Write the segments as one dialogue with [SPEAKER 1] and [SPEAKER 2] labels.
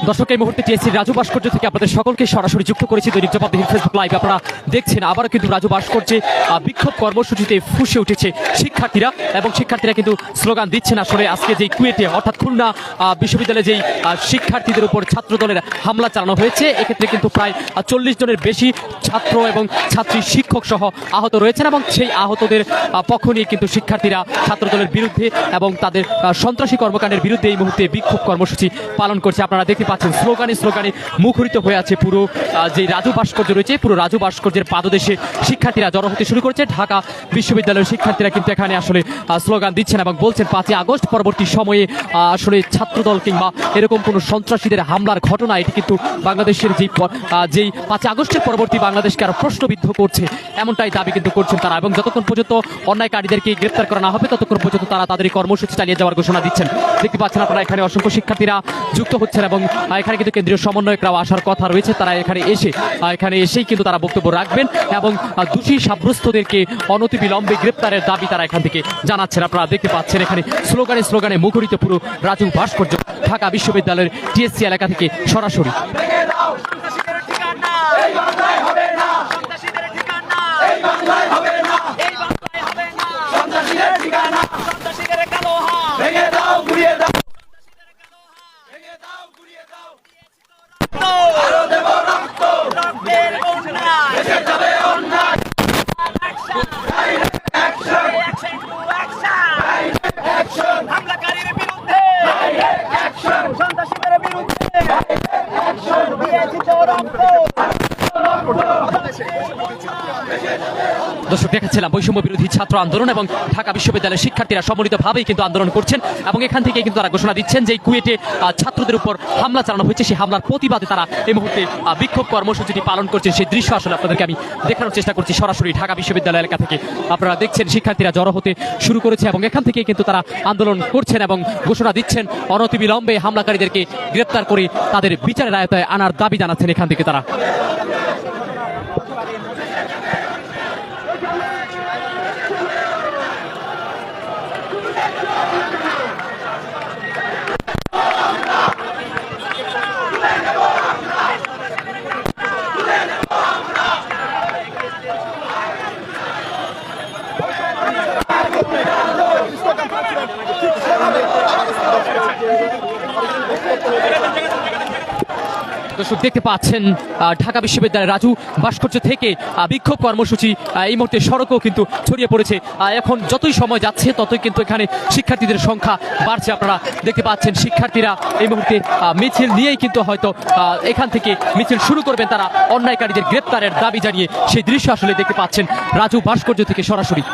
[SPEAKER 1] দর্শক এই মুহূর্তে টিএসসি রাজু ভাস্কর্য থেকে আপনাদের সকলকে সরাসরি যুক্ত করেছি দৈনিক জবাবদিহির ফেসবুক লাইভ আপনারা দেখছেন আবারও কিন্তু রাজু ভাস্কর্যে বিক্ষোভ কর্মসূচিতে ফুসে উঠেছে শিক্ষার্থীরা এবং শিক্ষার্থীরা কিন্তু স্লোগান দিচ্ছেন আসলে আজকে যে কুয়েটে অর্থাৎ খুলনা বিশ্ববিদ্যালয়ে যেই শিক্ষার্থীদের উপর ছাত্র দলের হামলা চালানো হয়েছে এক্ষেত্রে কিন্তু প্রায় চল্লিশ জনের বেশি ছাত্র এবং ছাত্রী শিক্ষক সহ আহত রয়েছেন এবং সেই আহতদের আহ, পক্ষ নিয়ে কিন্তু শিক্ষার্থীরা ছাত্র দলের বিরুদ্ধে এবং তাদের সন্ত্রাসী কর্মকাণ্ডের বিরুদ্ধে এই মুহূর্তে বিক্ষোভ কর্মসূচি পালন করছে। আপনারা দেখতে পাচ্ছেন। স্লোগানে স্লোগানে মুখরিত হয়ে আছে পুরো যে রাজু ভাস্কর্য রয়েছে, পুরো রাজু ভাস্কর্যের পাদদেশে শিক্ষার্থীরা জড়ো হতে শুরু করেছে। ঢাকা বিশ্ববিদ্যালয়ের শিক্ষার্থীরা কিন্তু এখানে আসলে স্লোগান দিচ্ছেন এবং বলছেন, পাঁচই আগস্ট পরবর্তী সময়ে আসলে ছাত্রদল কিংবা এরকম কোনো সন্ত্রাসীদের হামলার ঘটনা, এটি কিন্তু বাংলাদেশের যেই যেই পাঁচই আগস্টের পরবর্তী বাংলাদেশকে আরও প্রশ্নবিদ্ধ করছে, এমনটাই দাবি কিন্তু করছেন তারা এবং যতক্ষণ পর্যন্ত অন্যায়কারীদেরকে গ্রেপ্তার করা না হবে, ততক্ষণ পর্যন্ত তারা তাদের কর্মসূচি চালিয়ে যাওয়ার ঘোষণা দিচ্ছেন। দেখতে পাচ্ছেন আপনারা এখানে অসংখ্য শিক্ষার্থীরা যুক্ত হচ্ছেন এবং এখানে কিন্তু কেন্দ্রীয় সমন্বয়করাও আসার কথা রয়েছে। তারা এখানে এসে এখানে এসেই কিন্তু তারা বক্তব্য রাখবেন এবং দোষী সাব্যস্তদেরকে অনতিবিলম্বে গ্রেপ্তারের দাবি তারা এখান থেকে জানাচ্ছেন। আপনারা দেখতে পাচ্ছেন এখানে স্লোগানে স্লোগানে মুখরিত পুরো রাজু ভাস্কর্য ঢাকা বিশ্ববিদ্যালয়ের টিএসসি এলাকা থেকে সরাসরি
[SPEAKER 2] সন্ত্রাসীদের ঠিকানা এই বাংলায় হবে না সন্ত্রাসীদের ঠিকানা এই বাংলায় হবে না এই বাংলায় হবে না সন্ত্রাসীদের ঠিকানা সন্ত্রাসীদের কালো হাত ভেঙে দাও গুড়িয়ে দাও ভেঙে দাও গুড়িয়ে দাও আরও দেব রক্ত রক্তের বন্যা এসে যাবে অন্যায় অ্যাকশন টু অ্যাকশন হামলাকারীর বিরুদ্ধে অ্যাকশন সন্ত্রাসীদের বিরুদ্ধে দিয়েছি তো রক্ত
[SPEAKER 1] দর্শক দেখাচ্ছিলাম বৈষম্য বিরোধী ছাত্র আন্দোলন এবং ঢাকা বিশ্ববিদ্যালয়ের শিক্ষার্থীরা সম্মিলিতভাবেই কিন্তু আন্দোলন করছেন এবং এখান থেকে কিন্তু তারা ঘোষণা দিচ্ছেন যে কুয়েটে ছাত্রদের উপর হামলা চালানো হয়েছে, সেই হামলার প্রতিবাদে তারা এই মুহূর্তে বিক্ষোভ কর্মসূচিটি পালন করছেন। সেই দৃশ্য আসলে আপনাদেরকে আমি দেখানোর চেষ্টা করছি সরাসরি ঢাকা বিশ্ববিদ্যালয় এলাকা থেকে। আপনারা দেখছেন শিক্ষার্থীরা জড়ো হতে শুরু করেছে এবং এখান থেকে কিন্তু তারা আন্দোলন করছেন এবং ঘোষণা দিচ্ছেন। অনতিবিলম্বে হামলাকারীদেরকে গ্রেপ্তার করে তাদের বিচারের আয়তায় আনার দাবি জানাচ্ছেন এখান থেকে তারা। Gracias. দর্শক দেখতে পাচ্ছেন ঢাকা বিশ্ববিদ্যালয়ের রাজু ভাস্কর্য থেকে বিক্ষোভ কর্মসূচি এই মুহূর্তে সড়কও কিন্তু ছড়িয়ে পড়েছে। এখন যতই সময় যাচ্ছে, ততই কিন্তু এখানে শিক্ষার্থীদের সংখ্যা বাড়ছে। আপনারা দেখতে পাচ্ছেন, শিক্ষার্থীরা এই মুহূর্তে মিছিল নিয়েই কিন্তু হয়তো এখান থেকে মিছিল শুরু করবেন তারা। অন্যায়কারীদের গ্রেপ্তারের দাবি জানিয়ে সেই দৃশ্য আসলে দেখতে পাচ্ছেন রাজু ভাস্কর্য থেকে সরাসরি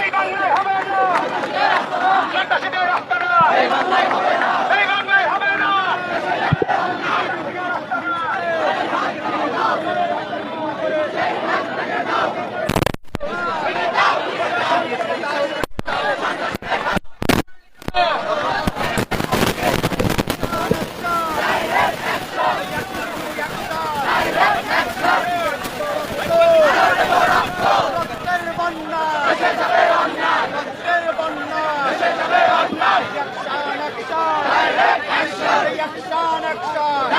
[SPEAKER 3] এই বাংলায় হবে না সন্ত্রাসীদের রাস্তা বাংলায় হবে না এই বাংলায় হবে না
[SPEAKER 2] রক্তের বন্যা এসে যাবে অন্যায় রক্তের বন্যা এসে যাবে অন্যায় অ্যাকশন অ্যাকশন অ্যাকশন অ্যাকশন
[SPEAKER 3] এই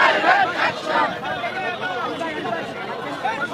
[SPEAKER 3] হামলার নেতৃত্বে ছিল বাংলাদেশের একটি প্রতিষ্ঠিত ছাত্র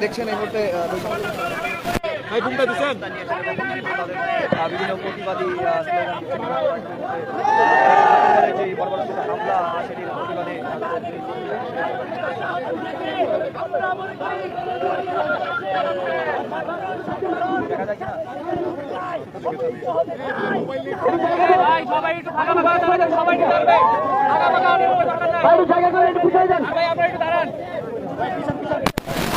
[SPEAKER 4] দেখছেন এই মুহূর্তে
[SPEAKER 2] বিভিন্ন। যে হামলা সেটির প্রতিবাদে দেখা যায় কিনা
[SPEAKER 5] ভাই জায়গা করে একটু পিছিয়ে যান ভাই একটু দাঁড়ান।